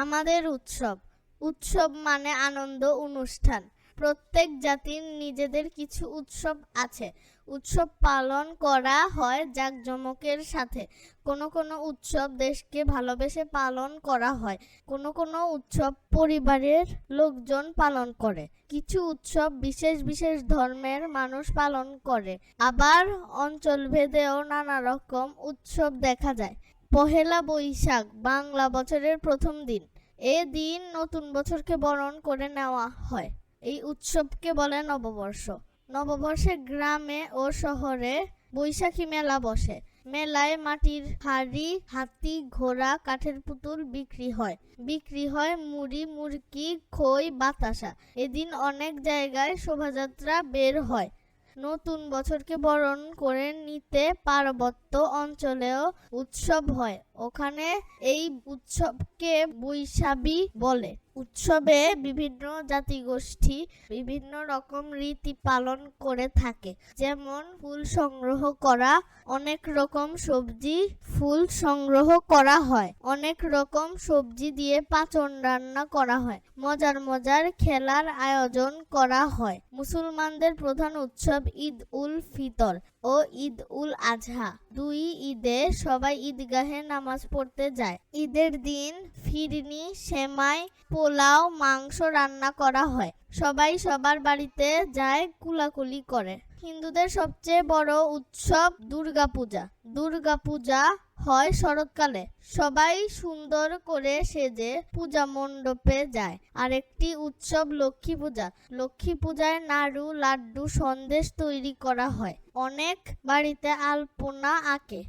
আমাদের উৎসব। উৎসব মানে আনন্দ, অনুষ্ঠান। প্রত্যেক জাতির নিজেদের কিছু উৎসব আছে। উৎসব পালন করা হয় জাঁকজমকের সাথে। কোনো কোনো উৎসব দেশকে ভালোবেসে পালন করা হয়। কোনো কোনো উৎসব পরিবারের লোকজন পালন করে। কিছু উৎসব বিশেষ বিশেষ ধর্মের মানুষ পালন করে। আবার অঞ্চলভেদেও নানা রকম উৎসব দেখা যায়। পহেলা বৈশাখ, বাংলা বছরের প্রথম দিন। এ দিন নতুন বছরকে বরণ করে নেওয়া হয়। এই উৎসবকে বলে নববর্ষ। নববর্ষে গ্রামে ও শহরে বৈশাখী মেলা বসে। মেলায় মাটির হাড়ি, হাতি, ঘোড়া, কাঠের পুতুল বিক্রি হয়। বিক্রি হয় মুড়ি, মুরকি, খই, বাতাসা। এদিন অনেক জায়গায় শোভাযাত্রা বের হয়। নতুন বছরকে বরণ করে নিতে পার্বত্য অঞ্চলেও উৎসব হয়। ওখানে এই উৎসবকে বৈশাখী বলে। উৎসবে বিভিন্ন জাতিগোষ্ঠী বিভিন্ন রকম রীতি পালন করে থাকে। যেমন, ফুল সংগ্রহ করা, অনেক রকম সবজি ফুল সংগ্রহ করা হয়। অনেক রকম সবজি দিয়ে পাচন রান্না করা হয়। মজার মজার খেলার আয়োজন করা হয়। মুসলমানদের প্রধান উৎসব ঈদ উল ফিতর। ও ঈদ উল আজহা দুই ঈদে সবাই ঈদগাহে নামাজ পড়তে যায়। ঈদের দিন ফিরনি, সেমাই, পোলাও, মাংস রান্না করা হয়। সবাই সবার বাড়িতে যায় কুলাকুলি করে। হিন্দুদের সবচেয়ে বড় উৎসব দুর্গাপূজা। দুর্গাপূজা হয় শরৎকালে। সবাই সুন্দর করে সেজে পূজা মণ্ডপে যায়। আরেকটি উৎসব লক্ষ্মী পূজা। লক্ষ্মী পূজায় নাড়ু, লাড্ডু, সন্দেশ তৈরি করা হয়। অনেক বাড়িতে আলপনা আঁকে।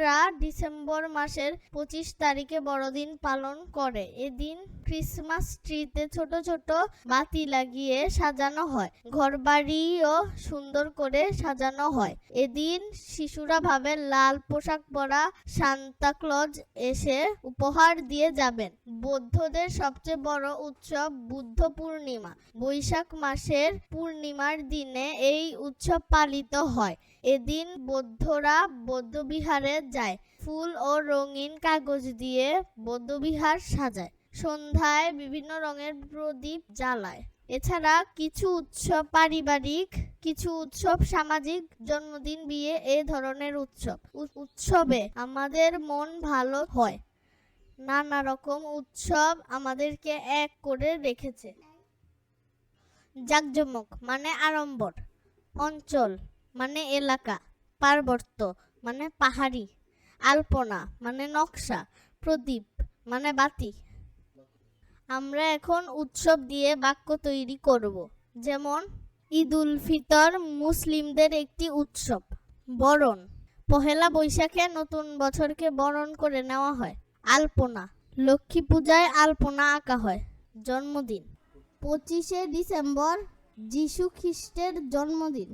খ্রিস্টানরা ডিসেম্বর মাসের পঁচিশ তারিখে বড়দিন পালন করে। এদিন ক্রিসমাস ট্রিতে ছোট ছোট বাতি লাগিয়ে সাজানো হয়। ঘরবাড়িও সুন্দর করে সাজানো হয়। এদিন শিশুরা ভাবে লাল পোশাক পরা সান্তা ক্লজ এসে উপহার দিয়ে যাবেন। বৌদ্ধদের সবচেয়ে বড় উৎসব বুদ্ধ পূর্ণিমা। বৈশাখ মাসের পূর্ণিমার দিনে এই উৎসব পালিত হয়। এদিন বৌদ্ধরা বৌদ্ধবিহারে যায়। ফুল ও রঙিন কাগজ দিয়ে বৌদ্ধবিহার সাজায়। সন্ধ্যায় বিভিন্ন রঙের প্রদীপ জ্বালায়। এছাড়া কিছু উৎসব পারিবারিক, কিছু উৎসব সামাজিক, জন্মদিন, বিয়ে, এ ধরনের উৎসব। উৎসবে আমাদের মন ভালো হয়। নানা রকম উৎসব আমাদেরকে এক করে রেখেছে। জাকজমক মানে আড়ম্বর। অঞ্চল মানে এলাকা। পার্বত্য মানে পাহাড়ি। আলপনা মানে নকশা, প্রদীপ মানে বাতি। আমরা এখন উৎসব দিয়ে বাক্য তৈরি করব, যেমন ঈদ উল ফিতর মুসলিমদের একটি উৎসব, বরণ। পহেলা বৈশাখে নতুন বছরকে বরণ করে নেওয়া হয়, আলপনা। লক্ষ্মী পূজায় আলপনা আঁকা হয়, জন্মদিন। পঁচিশে ডিসেম্বর যিশু খ্রিস্টের জন্মদিন।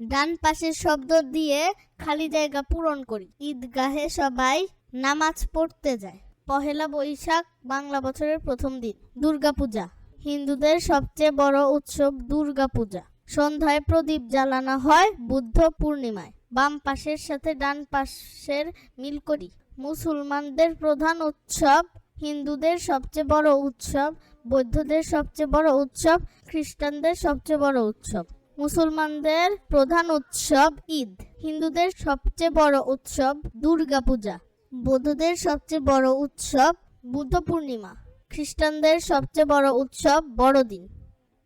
ডান পাশের শব্দ দিয়ে খালি জায়গা পূরণ করি। ঈদগাহে সবাই নামাজ পড়তে যায়। পহেলা বৈশাখ, বাংলা বছরের প্রথম দিন, দুর্গাপূজা। হিন্দুদের সবচেয়ে বড় উৎসব দুর্গাপূজা। সন্ধ্যায় প্রদীপ জ্বালানো হয় বুদ্ধ পূর্ণিমায়। বাম পাশের সাথে ডান পাশের মিল করি। মুসলমানদের প্রধান উৎসব, হিন্দুদের সবচেয়ে বড় উৎসব, বৌদ্ধদের সবচেয়ে বড় উৎসব, খ্রিস্টানদের সবচেয়ে বড় উৎসব। মুসলমানদের প্রধান উৎসব ঈদ। হিন্দুদের সবচেয়ে বড় উৎসব দুর্গাপূজা বৌদ্ধদের সবচেয়ে বড় উৎসব বুদ্ধ পূর্ণিমা। খ্রিস্টানদের সবচেয়ে বড় উৎসব বড়দিন।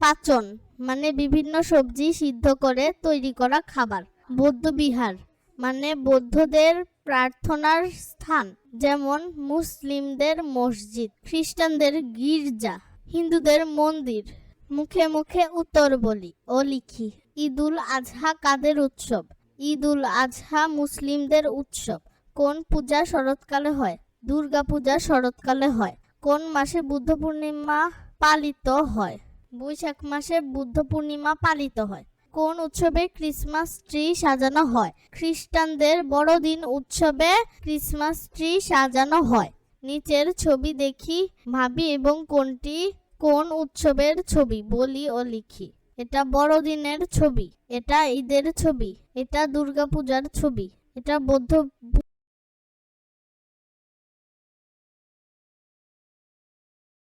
পাচন মানে বিভিন্ন সবজি সিদ্ধ করে তৈরি করা খাবার। বৌদ্ধ বিহার মানে বৌদ্ধদের প্রার্থনার স্থান, যেমন মুসলিমদের মসজিদ, খ্রিস্টানদের গির্জা, হিন্দুদের মন্দির। মুখে মুখে উত্তর বলি ও লিখি। ঈদুল আজহা কাদের উৎসব? ঈদুল আজহা মুসলিমদের উৎসব। কোন পূজা শরৎকালে হয়? দুর্গা পূজা শরৎকালে হয়। কোন মাসে বুদ্ধ পূর্ণিমা পালিত হয়? বৈশাখ মাসে বুদ্ধ পূর্ণিমা পালিত হয়। কোন উৎসবে ক্রিসমাস ট্রি সাজানো হয়? খ্রিস্টানদের বড়দিন উৎসবে ক্রিসমাস ট্রি সাজানো হয়। নিচের ছবি দেখি ভাবি এবং কোনটি কোন উৎসবের ছবি, বলি ও লিখি। এটা বড়দিনের ছবি, এটা ঈদের ছবি, এটা দুর্গাপূজার ছবি, এটা বৌদ্ধ